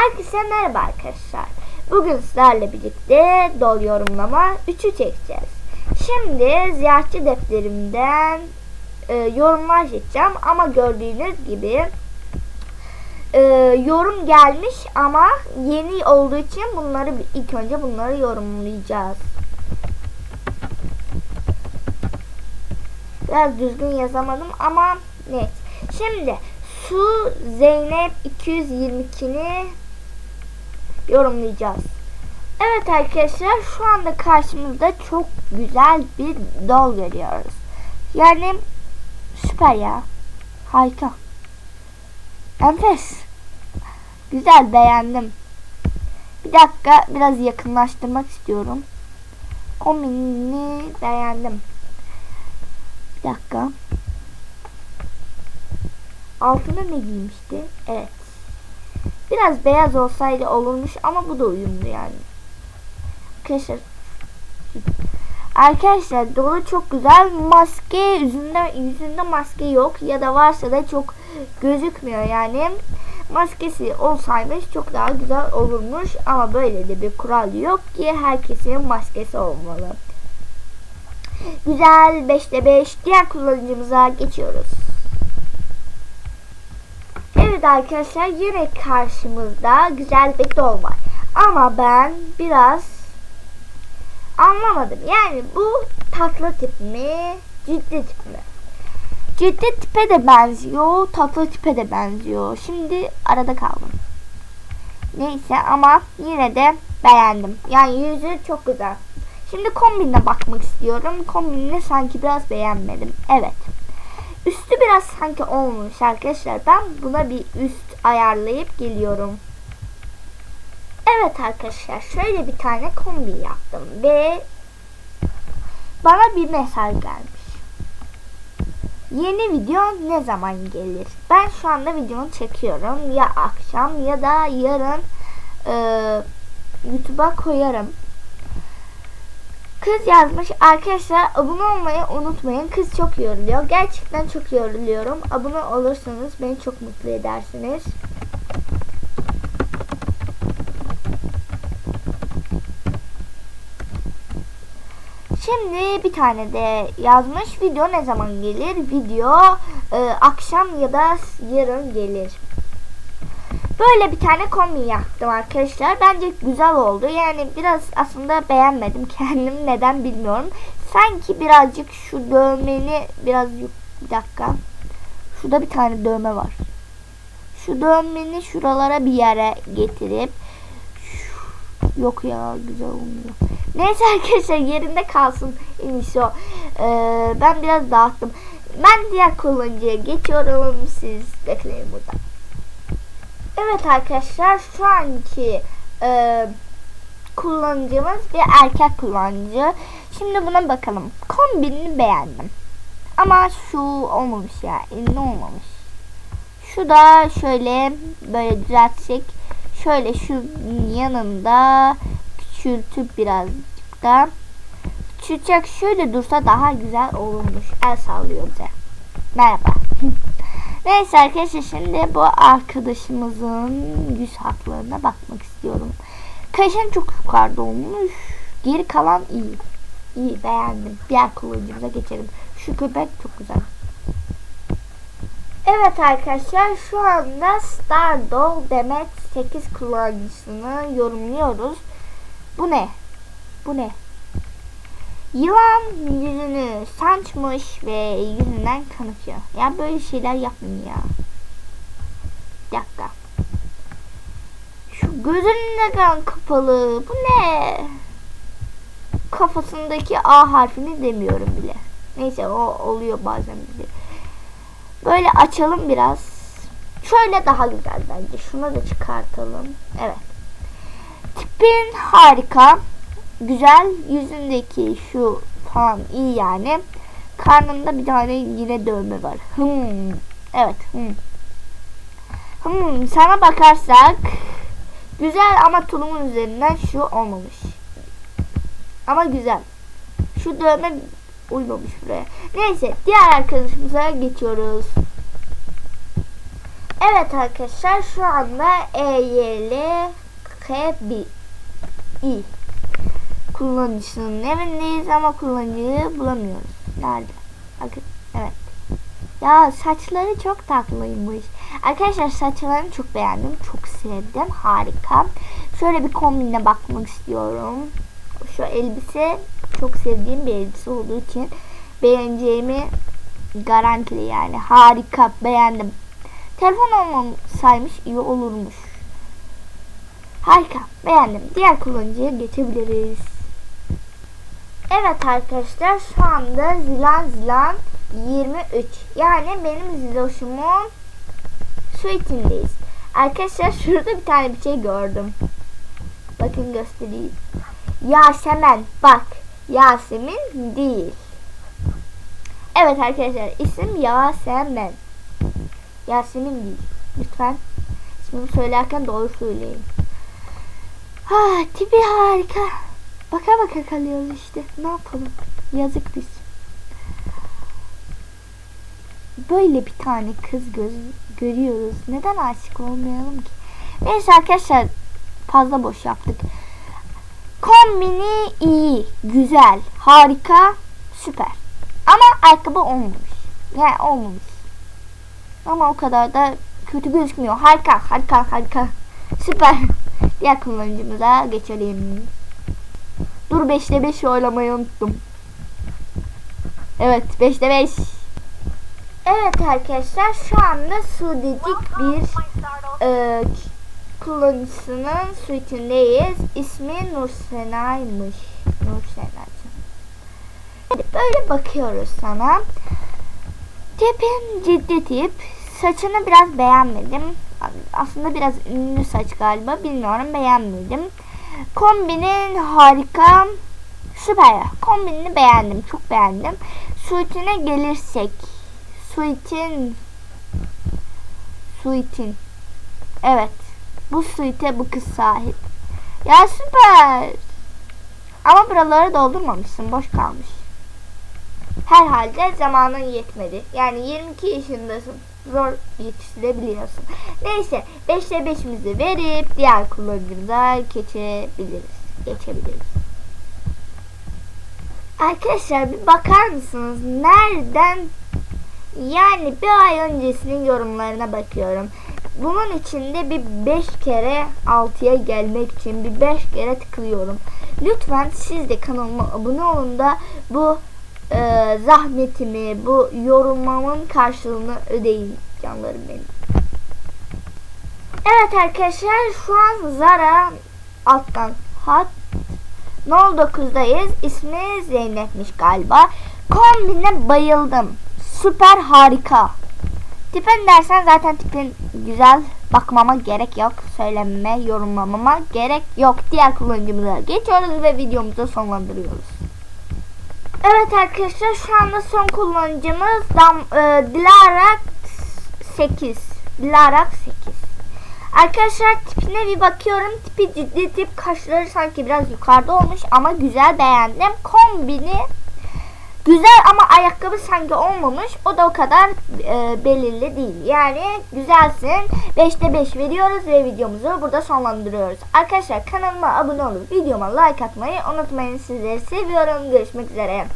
Herkese merhaba arkadaşlar. Bugün sizlerle birlikte dol yorumlama 3'ü çekeceğiz. Şimdi ziyaretçi defterimden e, yorumlar çekeceğim ama gördüğünüz gibi e, yorum gelmiş ama yeni olduğu için bunları ilk önce bunları yorumlayacağız. Biraz düzgün yazamadım ama neyse. Şimdi Su Zeynep 222'ni yorumlayacağız. Evet arkadaşlar şu anda karşımızda çok güzel bir dol görüyoruz. Yani süper ya. Harika. Enfes. Güzel beğendim. Bir dakika biraz yakınlaştırmak istiyorum. Kombinini beğendim. Bir dakika. Altına ne giymişti? Evet. Biraz beyaz olsaydı olurmuş ama bu da uyumlu yani. Arkadaşlar Arkadaşlar dolu çok güzel. Maske yüzünde yüzünde maske yok ya da varsa da çok gözükmüyor yani. Maskesi olsaymış çok daha güzel olurmuş ama böyle de bir kural yok ki herkesin maskesi olmalı. Güzel 5'te 5 diğer kullanıcımıza geçiyoruz. Evet arkadaşlar yine karşımızda güzel bir dol var. Ama ben biraz anlamadım. Yani bu tatlı tip mi? Ciddi tip mi? Ciddi tipe de benziyor. Tatlı tipe de benziyor. Şimdi arada kaldım. Neyse ama yine de beğendim. Yani yüzü çok güzel. Şimdi kombinine bakmak istiyorum. Kombinini sanki biraz beğenmedim. Evet. Biraz sanki olmuş arkadaşlar. Ben buna bir üst ayarlayıp geliyorum. Evet arkadaşlar şöyle bir tane kombi yaptım ve bana bir mesaj gelmiş. Yeni video ne zaman gelir? Ben şu anda videonu çekiyorum. Ya akşam ya da yarın e, YouTube'a koyarım. Kız yazmış arkadaşlar abone olmayı unutmayın. Kız çok yoruluyor. Gerçekten çok yoruluyorum. Abone olursanız beni çok mutlu edersiniz. Şimdi bir tane de yazmış. Video ne zaman gelir? Video e, akşam ya da yarın gelir. Böyle bir tane kombi yaptım arkadaşlar. Bence güzel oldu. Yani biraz aslında beğenmedim kendim. Neden bilmiyorum. Sanki birazcık şu dövmeni biraz bir dakika. Şurada bir tane dövme var. Şu dövmeni şuralara bir yere getirip yok ya güzel olmuyor. Neyse arkadaşlar yerinde kalsın en iyisi o. Ee, ben biraz dağıttım. Ben diğer kullanıcıya geçiyorum. Siz bekleyin burada. Evet arkadaşlar şu anki e, kullanıcımız bir erkek kullanıcı. Şimdi buna bakalım. Kombinini beğendim. Ama şu olmamış ya. Elinde olmamış. Şu da şöyle böyle düzeltsek. Şöyle şu yanında küçültüp birazcık da küçültecek şöyle dursa daha güzel olurmuş. El sallıyor bize. Merhaba. Neyse arkadaşlar şimdi bu arkadaşımızın yüz hatlarına bakmak istiyorum. Kaşın çok yukarıda olmuş. Geri kalan iyi. İyi beğendim. Diğer kullanıcımıza geçelim. Şu köpek çok güzel. Evet arkadaşlar şu anda Stardoll Demet 8 kullanıcısını yorumluyoruz. Bu ne? Bu ne? Yılan yüzünü saçmış ve yüzünden kan akıyor. Ya böyle şeyler yapmayın ya. Bir dakika. Şu gözünün neden kapalı? Bu ne? Kafasındaki A harfini demiyorum bile. Neyse o oluyor bazen bize. Böyle açalım biraz. Şöyle daha güzel bence. Şunu da çıkartalım. Evet. Tipin harika güzel. Yüzündeki şu falan iyi yani. Karnında bir tane yine dövme var. Hmm. Evet. Hmm. Hmm. Sana bakarsak güzel ama tulumun üzerinden şu olmamış. Ama güzel. Şu dövme uymamış buraya. Neyse diğer arkadaşımıza geçiyoruz. Evet arkadaşlar şu anda E, Y, L, K, B, I kullanıcısının evindeyiz ama kullanıcıyı bulamıyoruz. Nerede? Bakın evet. Ya saçları çok tatlıymış. Arkadaşlar saçlarını çok beğendim. Çok sevdim. Harika. Şöyle bir kombine bakmak istiyorum. Şu elbise çok sevdiğim bir elbise olduğu için beğeneceğimi garantili yani. Harika. Beğendim. Telefon olmasaymış iyi olurmuş. Harika. Beğendim. Diğer kullanıcıya geçebiliriz. Evet arkadaşlar şu anda Zilan Zilan 23. Yani benim Ziloş'umun suite'indeyiz. Arkadaşlar şurada bir tane bir şey gördüm. Bakın göstereyim. Yasemen bak. Yasemin değil. Evet arkadaşlar isim Yasemen. Yasemin değil. Lütfen ismini söylerken doğru söyleyin. Ha, tipi harika. Baka baka kalıyoruz işte. Ne yapalım? Yazık biz. Böyle bir tane kız göz görüyoruz. Neden aşık olmayalım ki? Neyse arkadaşlar fazla boş yaptık. Kombini iyi, güzel, harika, süper. Ama ayakkabı olmamış. Yani olmamış. Ama o kadar da kötü gözükmüyor. Harika, harika, harika. Süper. Diğer kullanıcımıza geçelim. Dur 5'te 5 oylamayı unuttum. Evet 5'te 5. Evet arkadaşlar şu anda Sudedik bir e, kullanıcısının suite'indeyiz. İsmi Nursena'ymış. Nursena'cığım. Hadi böyle bakıyoruz sana. Tipin ciddi tip. Saçını biraz beğenmedim. Aslında biraz ünlü saç galiba. Bilmiyorum beğenmedim. Kombinin harika. Süper. Kombinini beğendim. Çok beğendim. Suite'ine gelirsek. Suite'in Suite'in Evet. Bu suite bu kız sahip. Ya süper. Ama buraları doldurmamışsın. Boş kalmış. Herhalde zamanın yetmedi. Yani 22 yaşındasın. Zor yetiştirebiliyorsun. Neyse 5'te 5'imizi verip diğer kullanıcımıza geçebiliriz. Geçebiliriz. Arkadaşlar bir bakar mısınız? Nereden yani bir ay öncesinin yorumlarına bakıyorum. Bunun içinde bir 5 kere 6'ya gelmek için bir 5 kere tıklıyorum. Lütfen siz de kanalıma abone olun da bu e, zahmetimi, bu yorumlamamın karşılığını ödeyin canlarım benim. Evet arkadaşlar şu an Zara alttan hat Nol 9'dayız. İsmi Zeynep'miş galiba. Kombine bayıldım. Süper harika. Tipin dersen zaten tipin güzel bakmama gerek yok. Söylememe, yorumlamama gerek yok. Diğer kullanıcımıza geçiyoruz ve videomuzu sonlandırıyoruz. Evet arkadaşlar şu anda son kullanıcımız Dam, e, Dilara 8. Dilara 8. Arkadaşlar tipine bir bakıyorum. Tipi ciddi tip. Kaşları sanki biraz yukarıda olmuş ama güzel beğendim. Kombini güzel ama ayakkabı sanki olmamış. O da o kadar e, belirli değil. Yani güzelsin. 5'te 5 veriyoruz ve videomuzu burada sonlandırıyoruz. Arkadaşlar kanalıma abone olup videoma like atmayı unutmayın. Sizleri seviyorum. Görüşmek üzere.